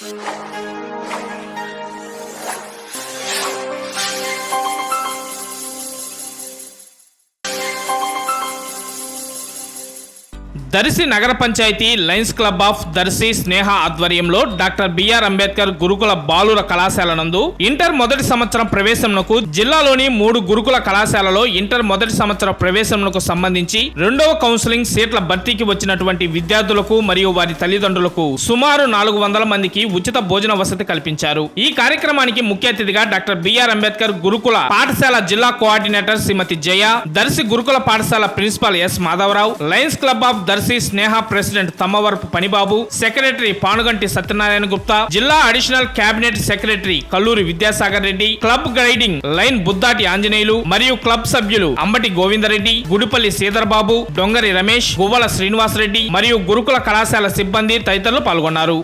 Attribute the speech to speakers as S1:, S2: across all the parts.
S1: うん。దర్శి నగర panchayat Lions Club of Darsi Sneha ఆధ్వర్యంలో doctor BR Ambedkar గురుకుల బాలుర కళాశాల నందు ఇంటర్ మొదటి సంవత్సరం ప్రవేశంకు జిల్లాలోని మూడు గురుకుల కళాశాలలో ఇంటర్ మొదటి సంవత్సర ప్రవేశంకు సంబంధించి రెండవ కౌన్సిలింగ్ సీట్ల భర్తీకి వచ్చినటువంటి విద్యార్థులకు మరియు వారి తల్లిదండ్రులకు సుమారు నాలుగు వందల మందికి ఉచిత భోజన వసతి కల్పించారు. ఈ కార్యక్రమానికి ముఖ్య అతిథిగా డాక్టర్ బిఆర్ అంబేద్కర్ గురుకుల పాఠశాల జిల్లా కోఆర్డినేటర్ శ్రీమతి జయ దర్శి గురుకుల పాఠశాల principal S Madhavarao Lions Club of Darsi Sneha president Thammavarapu Panibabu secretary Panuganti Satyanarayana Gupta జిల్లా additional cabinet secretary Kalluri Vidyasagar Reddy club guiding line Buddati Anjaneyulu మరియు క్లబ్ సభ్యులు అంబటి గోవిందరెడ్డి గుడిపల్లి సీధర్బాబు డొంగరి రమేష్ గువ్వల శ్రీనివాసరెడ్డి మరియు గురుకుల కళాశాల సిబ్బంది తదితరులు పాల్గొన్నారు.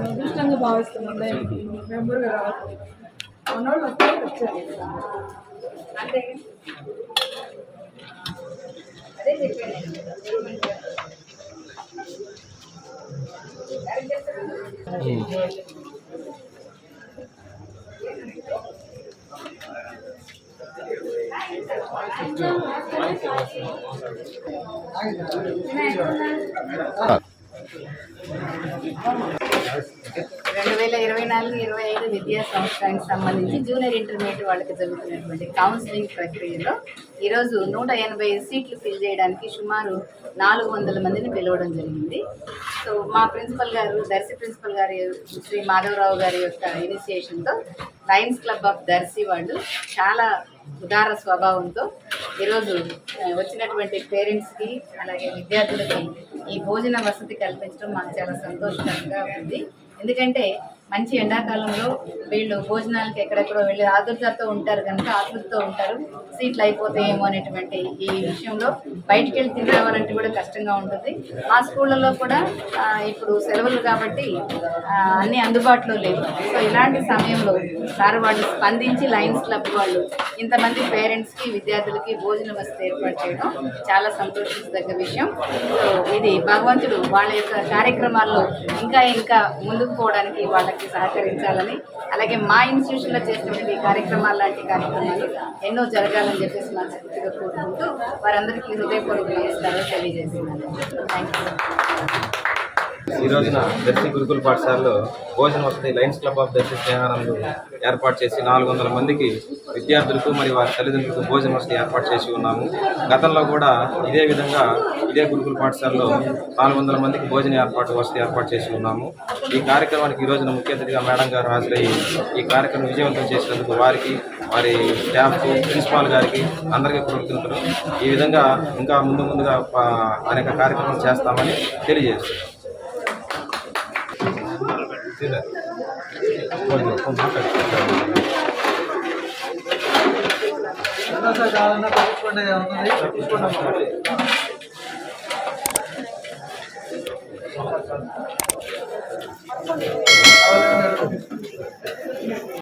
S2: అదృష్టంగా భావిస్తున్నాం. దానికి మెంబర్గా రావట్లేదు మనోళ్ళు వస్తే వచ్చారు
S3: అంతే. అదే చెప్పాను. రెండు వేల ఇరవై నాలుగు ఇరవై ఐదు విద్యా సంవత్సరానికి సంబంధించి జూనియర్ ఇంటర్మీడియట్ వాళ్ళకి జరుగుతున్నటువంటి కౌన్సిలింగ్ ప్రక్రియలో ఈరోజు నూట ఎనభై సీట్లు ఫిల్ చేయడానికి సుమారు నాలుగు వందల మందిని పిలవడం జరిగింది. సో మా ప్రిన్సిపల్ గారు దర్శి ప్రిన్సిపల్ గారి శ్రీ మాధవరావు గారి యొక్క ఇనిషియేషన్తో లయన్స్ క్లబ్ ఆఫ్ దర్శి వాళ్ళు చాలా ఉదార స్వభావంతో ఈరోజు వచ్చినటువంటి పేరెంట్స్కి అలాగే విద్యార్థులకి ఈ భోజన వసతి కల్పించడం మాకు చాలా సంతోషకరంగా ఉంది. ఎందుకంటే మంచి ఎండాకాలంలో వీళ్ళు భోజనాలకి ఎక్కడెక్కడో వెళ్ళి ఆదుర్తతో ఉంటారు కనుక ఆతృతతో ఉంటారు. సీట్లు అయిపోతాయేమో అనేటువంటి ఈ విషయంలో బయటికి వెళ్ళి తిని రావాలంటే కూడా కష్టంగా ఉంటుంది. మా స్కూళ్ళలో కూడా ఇప్పుడు సెలవులు కాబట్టి అన్నీ అందుబాటులో లేవు. సో ఇలాంటి సమయంలో సార్ వాళ్ళు స్పందించి లయన్స్ క్లబ్ వాళ్ళు ఇంతమంది పేరెంట్స్కి విద్యార్థులకి భోజన వసతి ఏర్పాటు చేయడం చాలా సంతోషించదగ్గ విషయం. సో ఇది భగవంతుడు వాళ్ళ యొక్క కార్యక్రమాల్లో ఇంకా ఇంకా ముందుకు పోవడానికి వాళ్ళకి సహకరించాలని. అలాగే మా ఇన్స్టిట్యూషన్లో చేసినటువంటి ఈ కార్యక్రమాలు లాంటి కార్యక్రమాలు ఎన్నో జరగాలని చెప్పేసి మనస్ఫూర్తిగా కోరుకుంటూ వారందరికీ హృదయపూర్వక నమస్కారాలు తెలియజేస్తున్నాను. థ్యాంక్ యూ
S4: ఈ రోజున దర్శి గురుకుల పాఠశాలలో భోజన వసతి లయన్స్ క్లబ్ ఆఫ్ దర్శి స్నేహానందు ఏర్పాటు చేసి నాలుగు వందల మందికి విద్యార్థులకు మరి వారి తల్లిదండ్రులకు భోజన వసతి ఏర్పాటు చేసి ఉన్నాము. గతంలో కూడా ఇదే విధంగా ఇదే గురుకుల పాఠశాలలో నాలుగు వందల మందికి భోజన ఏర్పాటు వసతి ఏర్పాటు చేసి ఉన్నాము. ఈ కార్యక్రమానికి ఈ రోజున ముఖ్య అతిథిగా మేడం గారు హాజరయ్యి ఈ కార్యక్రమం విజయవంతం చేసినందుకు వారికి వారి స్టాఫ్ ప్రిన్సిపాల్ గారికి అందరికీ కృతజ్ఞతలు. ఈ విధంగా ఇంకా ముందు ముందుగా అనేక కార్యక్రమాలు చేస్తామని తెలియజేస్తున్నాం.
S5: కావాలన్నా తప్పించుకోండి ఉన్నది